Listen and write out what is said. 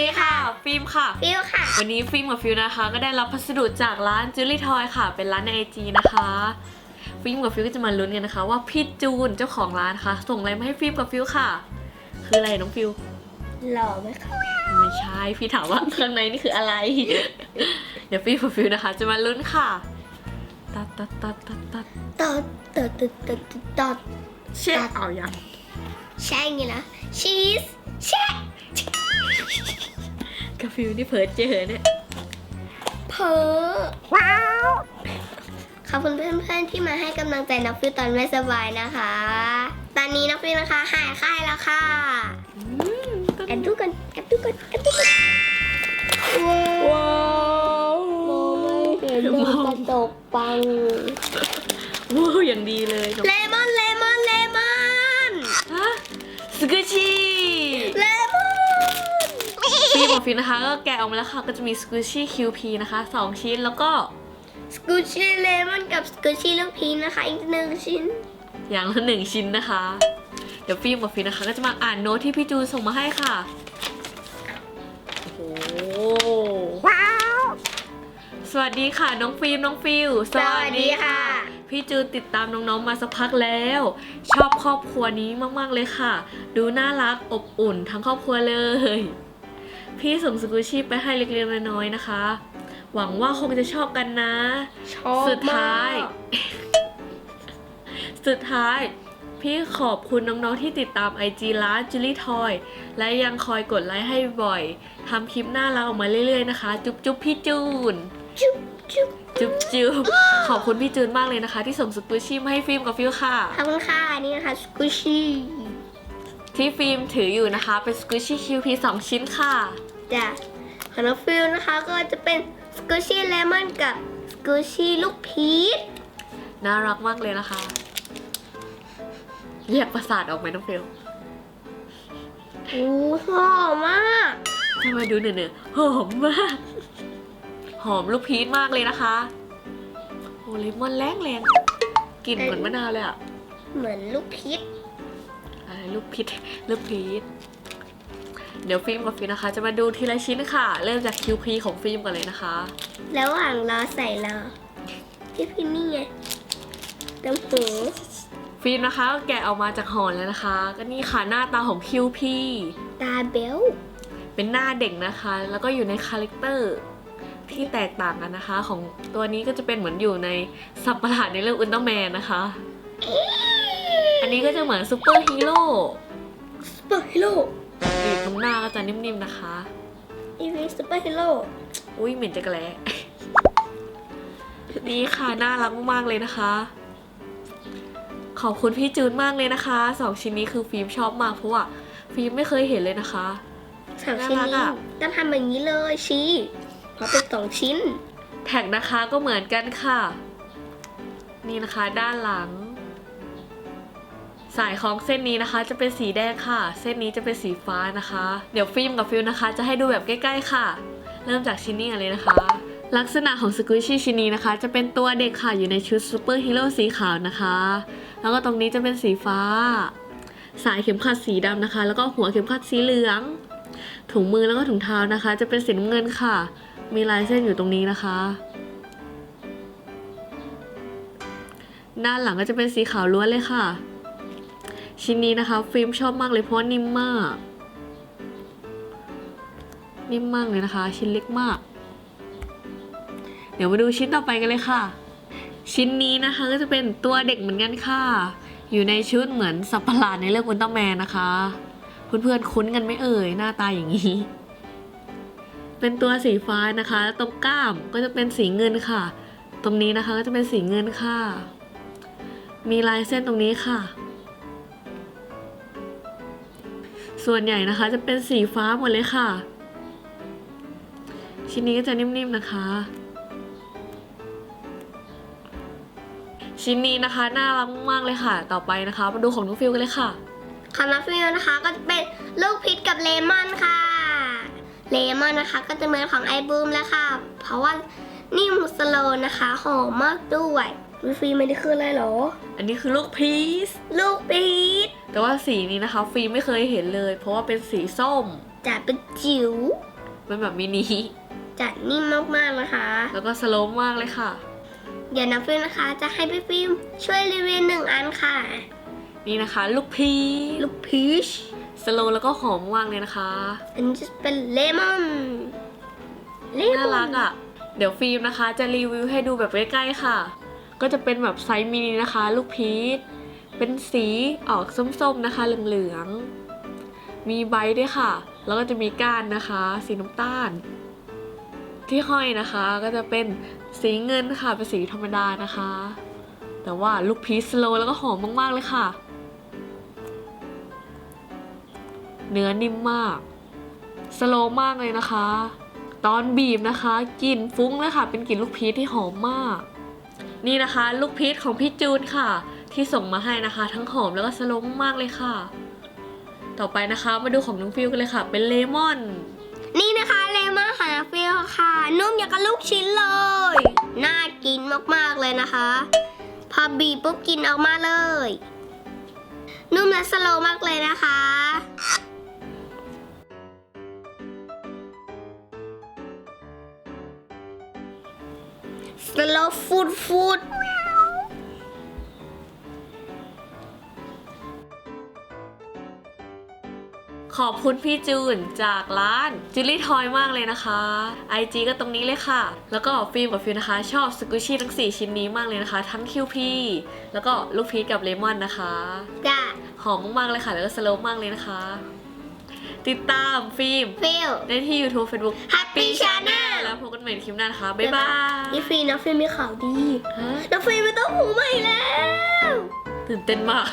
ดีค่ะ ฟิล์มค่ะ ฟิวค่ะ วันนี้ฟิล์มกับฟิลนะคะ ก็ได้รับพัสดุจากร้านจูลี่ทอยค่ะ เป็นร้านในไอจีนะคะ ฟิล์มกับฟิลก็จะมาลุ้นกันนะคะ ว่าพี่จูนเจ้าของร้านนะคะส่งอะไรมาให้ฟิล์มกับฟิลค่ะ คืออะไรน้องฟิลหล่อไหมคะไม่ใช่ พี่ถามว่าข้างในนี่คืออะไร เดี๋ยวฟิล์มกับฟิลนะคะ จะมาลุ้นค่ะ ตัดตัดตัดตัดตัดตอดตอดตอดตอดตอดเช็ดเอายังใช่ไงล่ะชีสแช่ กับฟิลนี่เพิร์ดเจอเนี่ยเพอว้าวขอบคุณเพื่อนๆที่มาให้กำลังใจน้องฟิวตอนไม่สบายนะคะ ตอนนี้น้องฟิวนะคะหายไข้แล้วค่ะอืมต้นแอบดูกันแอบดูกันแอบดูกันว้าวว้าวมองไม่เห็นโดนกระจกปังว้าวอย่างดีเลยน้องเลมอนเลมอนเลมอนฮะสกุชี่เลมอน ฟีบอกฟินนะคะก็แกะออกมาแล้วค่ะก็จะมีสกุชี่คิวพีนะคะ2ชิ้นแล้วก็สกูชี่เลมอนกับสกูชี่ลูกพีชนะคะอีกหนึ่งชิ้น อย่างละหนึ่งชิ้นนะคะ เดี๋ยวฟิล์มกับฟินนะคะ ก็จะมาอ่านโน้ตที่พี่จูนส่งมาให้ค่ะโอ้โหว้าวสวัสดีค่ะน้องฟิล์มน้องฟิลสวัสดีค่ะ พี่จูนติดตามน้องๆมาสักพักแล้ว ชอบครอบครัวนี้มากๆเลยค่ะ ดูน่ารักอบอุ่นทั้งครอบครัวเลย พี่ส่งสกูชี่ไปให้เล็กๆน้อยๆนะคะ หวังว่าคงจะชอบกันนะ ชอบสุดท้ายมากสุดท้าย พี่ขอบคุณน้องๆที่ติดตาม IG ร้านจูลี่ทอยและยังคอยกดไลค์ให้บ่อยทำคลิปหน้ารักออกมาเรื่อยๆนะคะ จุ๊บจุ๊บพี่จูน จุ๊บจุ๊บจุ๊บจุ๊บขอบคุณพี่จูนมากเลยนะคะ ที่ส่งสกูชี่มาให้ฟิล์มกับฟิลค่ะ ขอบคุณค่ะ นี่นะคะสกูชี่ ที่ฟิล์มถืออยู่นะคะ เป็นสกูชี่คิวพีสองชิ้นค่ะ จ้ะของน้องฟิลนะคะก็จะเป็นสกูชี่เลมอนกับสกูชี่ลูกพีชน่ารักมากเลยนะคะแยกประสาทออกไหมน้องฟิลโอ้หอมมากทำไมดูเหนื่อยๆหอมมาก หอมลูกพีชมากเลยนะคะโอ้เลมอนแรงแรงๆกลิ่นเหมือนมะนาวเลยอะเหมือนลูกพีชอะไร ลูกพีชลูกพีชเดี๋ยวฟิล์มกับฟิลนะคะ จะมาดูทีละชิ้นค่ะ เริ่มจากคิวพีของฟิล์มก่อนเลยนะคะแล้วหว่างรอใส่รอพี่พี่นี่ไงน้ำหูฟิล์มนะคะก็แกะออกมาจากห่อแล้วนะคะ ก็นี่ค่ะหน้าตาของคิวพีตาเบลเป็นหน้าเด็กนะคะ แล้วก็อยู่ในคาแรคเตอร์ที่แตกต่างกันนะคะ ของตัวนี้ก็จะเป็นเหมือนอยู่ในสัตว์ประหลาดในเรื่องอุลตร้าแมนนะคะอั นนี้ก็จะเหมือนซูเปอร์ฮีโร่ซูเปอร์ฮีโร่อยู่ตรงหน้าก็จะนิ่มๆนะคะ อีวีซูเปอร์ฮีโร่อุ้ยเหม็นจักรแล้นี่ค่ะน่ารักมากๆเลยนะคะ ขอบคุณพี่จูนมากเลยนะคะสองชิ้นนี้คือฟิล์มชอบมากเพราะว่าฟิล์มไม่เคยเห็นเลยนะคะสามชิ้นน่ารันี้กอะต้องทำแบบนี้เลยชี้เพราะเป็นสองชิ้น แท็กนะคะก็เหมือนกันค่ะ นี่นะคะด้านหลัง สายของเส้นนี้นะคะจะเป็นสีแดงค่ะ เส้นนี้จะเป็นสีฟ้านะคะ เดี๋ยวฟิล์มกับฟิลนะคะ จะให้ดูแบบใกล้ๆค่ะ เริ่มจากชิ้นนี้กันเลยนะคะ ลักษณะของสกุชชี่ชิ้นนี้นะคะ จะเป็นตัวเด็กค่ะอยู่ในชุดซูเปอร์ฮีโร่สีขาวนะคะ แล้วก็ตรงนี้จะเป็นสีฟ้า สายเข็มขัดสีดำนะคะ แล้วก็หัวเข็มขัดสีเหลือง ถุงมือแล้วก็ถุงเท้านะคะ จะเป็นสีน้ำเงินค่ะ มีลายเส้นอยู่ตรงนี้นะคะด้านหลังก็จะเป็นสีขาวล้วนเลยค่ะ ชิ้นนี้นะคะ ฟิล์มชอบมากเลยเพราะว่านิ่มมาก นิ่มมากเลยนะคะ ชิ้นเล็กมาก เดี๋ยวมาดูชิ้นต่อไปกันเลยค่ะ ชิ้นนี้นะคะก็จะเป็นตัวเด็กเหมือนกันค่ะ อยู่ในชุดเหมือนสัปหลาดในเรื่องอุลตร้าแมนนะคะ เพื่อนๆคุ้นกันไหมเอ่ยหน้าตาอย่างนี้ เป็นตัวสีฟ้านะคะตรงกล้ามก็จะเป็นสีเงินค่ะ ตรงนี้นะคะก็จะเป็นสีเงินค่ะ มีลายเส้นตรงนี้ค่ะ ส่วนใหญ่นะคะจะเป็นสีฟ้าหมดเลยค่ะ ชิ้นนี้ก็จะนิ่มๆนะคะ ชิ้นนี้นะคะน่ารักมากเลยค่ะ ต่อไปนะคะ มาดูของน้องฟิลกันเลยค่ะของน้องฟิวนะคะก็จะเป็นลูกพีชกับเลมอนค่ะ เลมอนนะคะก็จะเหมือนของไอบูมแล้วค่ะ เพราะว่านิ่มสโลนะคะหอมมากด้วย วิฟีไม่ได้คืออะไรหรอ อันนี้คือลูกพีชลูกพีชแต่ว่าสีนี้นะคะฟิล์มไม่เคยเห็นเลย เพราะว่าเป็นสีส้มจะเป็นจิ๋วเป็นแบบมินิจะนิ่มมากๆนะคะ แล้วก็สโลปมากเลยค่ะ เดี๋ยวน้องฟิล์มนะคะ จะให้พี่ฟิล์มช่วยรีวิวหนึ่งอันค่ะ นี่นะคะ ลูกพีชลูกพีชสโลแล้วก็หอมมากเลยนะคะ อันนี้จะเป็นเลมอนเลมอนน่ารักอะ่ะ เดี๋ยวฟิล์มนะคะ จะรีวิวให้ดูแบบใกล้ๆค่ะ ก็จะเป็นแบบไซส์มินินะคะ ลูกพีชเป็นสีออกส้มๆนะคะเหลืองๆมีใบด้วยค่ะ แล้วก็จะมีก้านนะคะ สีน้ำตาล ที่ห้อยนะคะก็จะเป็นสีเงินค่ะเป็นสีธรรมดานะคะ แต่ว่าลูกพีชสโลแล้วก็หอมมากๆเลยค่ะ เนื้อนิ่มมากสโลมากเลยนะคะ ตอนบีบนะคะกลิ่นฟุ้งเลยค่ะ เป็นกลิ่นลูกพีชที่หอมมาก นี่นะคะลูกพีชของพี่จูนค่ะ ที่ส่งมาให้นะคะ ทั้งหอมแล้วก็สโลว์มากเลยค่ะ ต่อไปนะคะมาดูของน้องฟิวกันเลยค่ะ เป็นเลมอน นี่นะคะเลมอนของน้องฟิล์มค่ะนุ่มอย่างกับลูกชิ้นเลย น่ากินมากๆเลยนะคะ พอบีบปุ๊บกินออกมาเลย นุ่มและสโลมากเลยนะคะ สโลว์ฟูดฟูดขอบคุณพี่จูนจากร้านจิลลี่ทอยมากเลยนะคะ IG ก็ตรงนี้เลยค่ะ แล้วก็ฟิล์มกับฟิวนะคะ ชอบสกูชี่ทั้ง 4 ชิ้นนี้มากเลยนะคะ ทั้ง QP แล้วก็ลูกพีชกับเลมอนนะคะ จ้ะ หอมมากๆเลยค่ะ แล้วก็สโลว์มากเลยนะคะ ติดตามฟิล์มฟิล ได้ที่ YouTube Facebook Happy Channel แล้วพบกันใหม่ในคลิปหน้านะคะ บ๊ายบายนี่ฟิล์มน้องฟิล์มมีข่าวดีฮะน้องฟิล์มไม่ต้องหูใหม่แล้ว ตื่นเต้นมาก